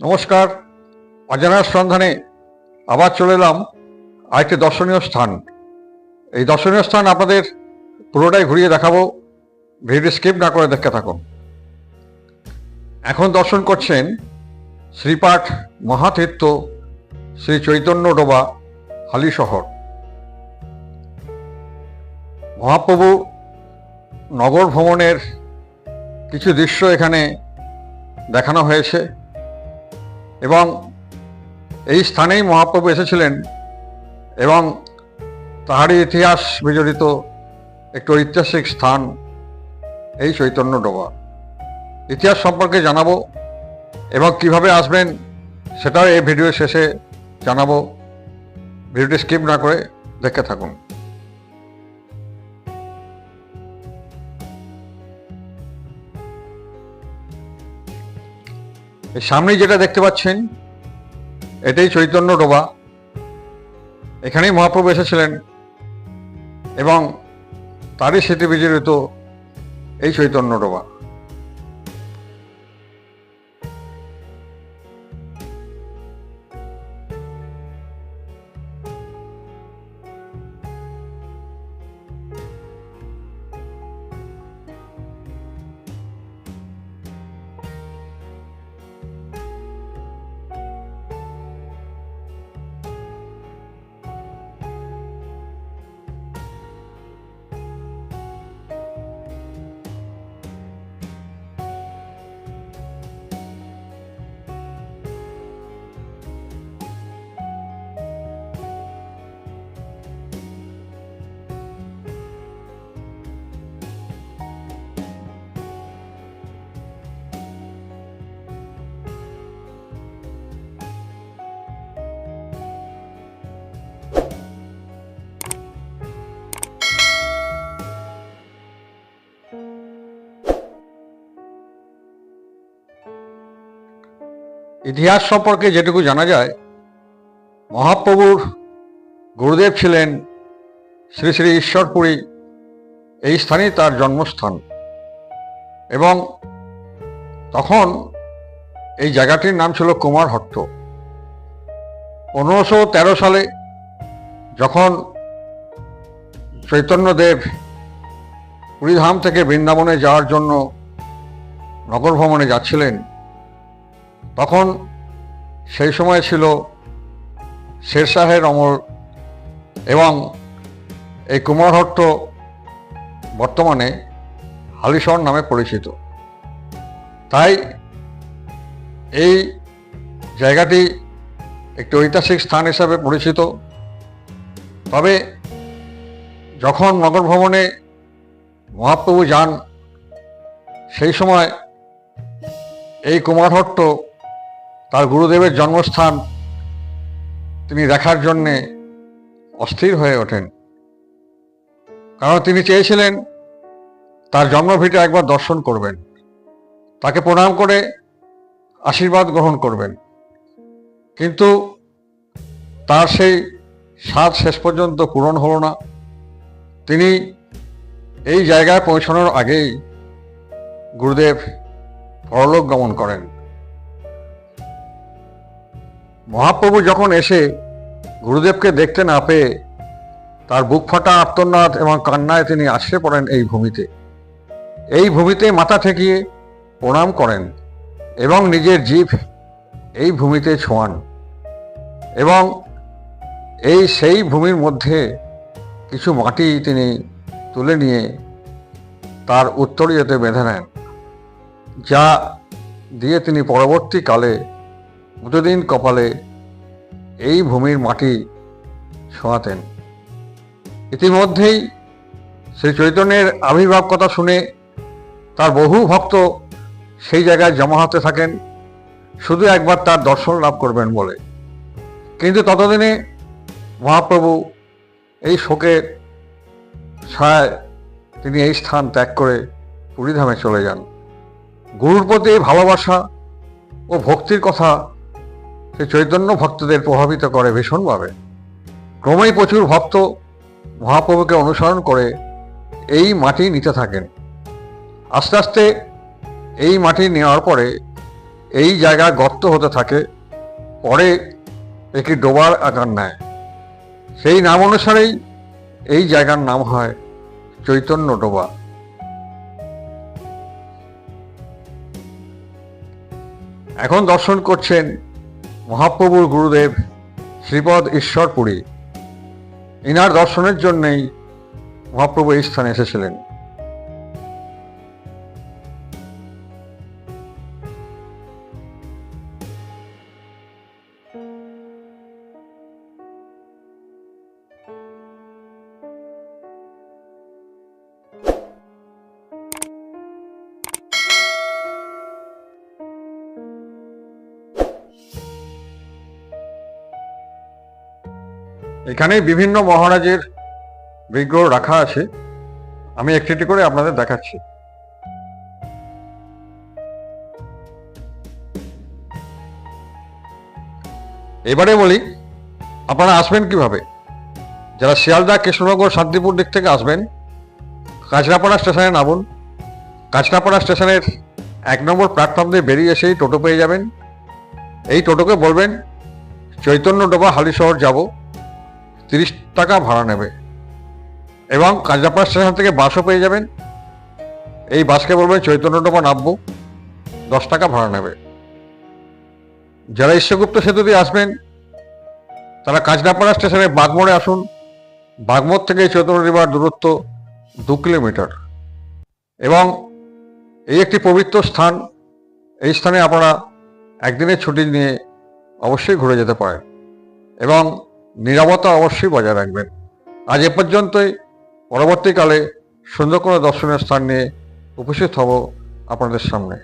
নমস্কার। অজানার সন্ধানে আবার চলে এলাম আরেকটি দর্শনীয় স্থান। এই দর্শনীয় স্থান আপনাদের পুরোটাই ঘুরিয়ে দেখাবো। ভিডিও স্কিপ না করে দেখতে থাকুন। এখন দর্শন করছেন শ্রীপাঠ মহাতীর্থ শ্রী চৈতন্য ডোবা, হালি শহর। মহাপ্রভু নগর ভ্রমণের কিছু দৃশ্য এখানে দেখানো হয়েছে। এবং এই স্থানেই মহাপ্রভু এসেছিলেন এবং তাহারই ইতিহাস বিজড়িত একটি ঐতিহাসিক স্থান এই চৈতন্য ডোবা ইতিহাস সম্পর্কে জানাব এবং কীভাবে আসবেন সেটাও এই ভিডিও শেষে জানাব। ভিডিওটি স্কিপ না করে দেখতে থাকুন। এই সামনেই যেটা দেখতে পাচ্ছেন, এটাই চৈতন্য ডোবা। এখানেই মহাপ্রভু এসেছিলেন এবং তারই স্মৃতি বিজড়িত এই চৈতন্য ডোবা। ইতিহাস সম্পর্কে যেটুকু জানা যায়, মহাপ্রভুর গুরুদেব ছিলেন শ্রী শ্রী ঈশ্বরপুরী, এই স্থানেই তার জন্মস্থান। এবং তখন এই জায়গাটির নাম ছিল কুমারহট্ট পনেরোশো তেরো সালে যখন চৈতন্যদেব পুরীধাম থেকে বৃন্দাবনে যাওয়ার জন্য নগর ভ্রমণে যাচ্ছিলেন তখন সেই সময় ছিল শেরশাহের অমল এবং এই কুমারহট্ট বর্তমানে হালিশহর নামে পরিচিত। তাই এই জায়গাটি একটি ঐতিহাসিক স্থান হিসাবে পরিচিত। তবে যখন নগর ভ্রমণে মহাপ্রভু যান, সেই সময় এই কুমারহট্ট তার গুরুদেবের জন্মস্থান তিনি দেখার জন্যে অস্থির হয়ে ওঠেন। কারণ তিনি চেয়েছিলেন তার জন্মভিটা একবার দর্শন করবেন। তাকে প্রণাম করে আশীর্বাদ গ্রহণ করবেন। কিন্তু তার সেই স্বাদ শেষ পর্যন্ত পূরণ হলো না। তিনি এই জায়গায় পৌঁছানোর আগেই গুরুদেব পরলোক গমন করেন। মহাপ্রভু যখন এসে গুরুদেবকে দেখতে না পেয়ে তার বুক ফাটা আত্মনাদ এবং কান্নায় তিনি আছড়ে পড়েন এই ভূমিতে। এই ভূমিতে মাথা ঠেকিয়ে প্রণাম করেন এবং নিজের জীব এই ভূমিতে ছোঁয়ান এবং এই সেই ভূমির মধ্যে কিছু মাটি তিনি তুলে নিয়ে তার উত্তরীয়তে বেঁধে নেন, যা দিয়ে তিনি পরবর্তীকালে প্রতিদিন কপালে এই ভূমির মাটি ছোঁয়াতেন ইতিমধ্যেই শ্রী চৈতন্যের আবির্ভাব কথা শুনে তার বহু ভক্ত সেই জায়গায় জমা হতে থাকেন, শুধু একবার তার দর্শন লাভ করবেন বলে। কিন্তু ততদিনে মহাপ্রভু এই শোকের ছায় তিনি এই স্থান ত্যাগ করে পুরীধামে চলে যান। গুরুর প্রতি ভালোবাসা ও ভক্তির কথা সে চৈতন্য ভক্তদের প্রভাবিত করে ভীষণভাবে। ক্রমেই প্রচুর ভক্ত মহাপ্রভুকে অনুসরণ করে এই মাটি নিতে থাকেন। আস্তে আস্তে এই মাটি নেওয়ার পরে এই জায়গা গর্ত হতে থাকে, পরে একটি ডোবার আকার নেয়। সেই নাম অনুসারেই এই জায়গার নাম হয় চৈতন্য ডোবা। এখন দর্শন করছেন মহাপ্রভুর গুরুদেব শ্রীপদ ঈশ্বরপুরী ইনার দর্শনের জন্যেই মহাপ্রভু এই স্থানে এসেছিলেন। এখানে বিভিন্ন মহারাজের বিগ্রহ রাখা আছে। আমি একটি একটি করে আপনাদের দেখাচ্ছি। এবারে বলি, আপনারা আসবেন কীভাবে? যারা শিয়ালদা, কৃষ্ণনগর, শান্তিপুর দিক থেকে আসবেন, কাঁচরাপাড়া স্টেশনে নামুন। কাঁচরাপাড়া স্টেশনের এক নম্বর প্ল্যাটফর্ম দিয়ে বেরিয়ে এসেই টোটো পেয়ে যাবেন। এই টোটোকে বলবেন, চৈতন্য ডোবা হালিশহর যাব। তিরিশ টাকা ভাড়া নেবে। এবং কাঁচরাপাড়া স্টেশন থেকে বাসও পেয়ে যাবেন। এই বাসকে বলবেন চৈতন্য ডোবা নামবো, দশ টাকা ভাড়া নেবে। যারা ঈশ্বরগুপ্ত সেতু দিয়ে আসবেন, তারা কাঁচরাপাড়া স্টেশনে বাগমোড়ে আসুন। বাগমোড় থেকে চৈতন্য রিভার দূরত্ব দু কিলোমিটার। এবং এই একটি পবিত্র স্থান, এই স্থানে আপনারা একদিনের ছুটি নিয়ে অবশ্যই ঘুরে যেতে পারেন। এবং নিরাপত্তা অবশ্যই বজায় রাখবেন। আজ এ পর্যন্তই। পরবর্তীকালে সুন্দর কোনো দর্শনীয় স্থান নিয়ে উপস্থিত হব আপনাদের সামনে।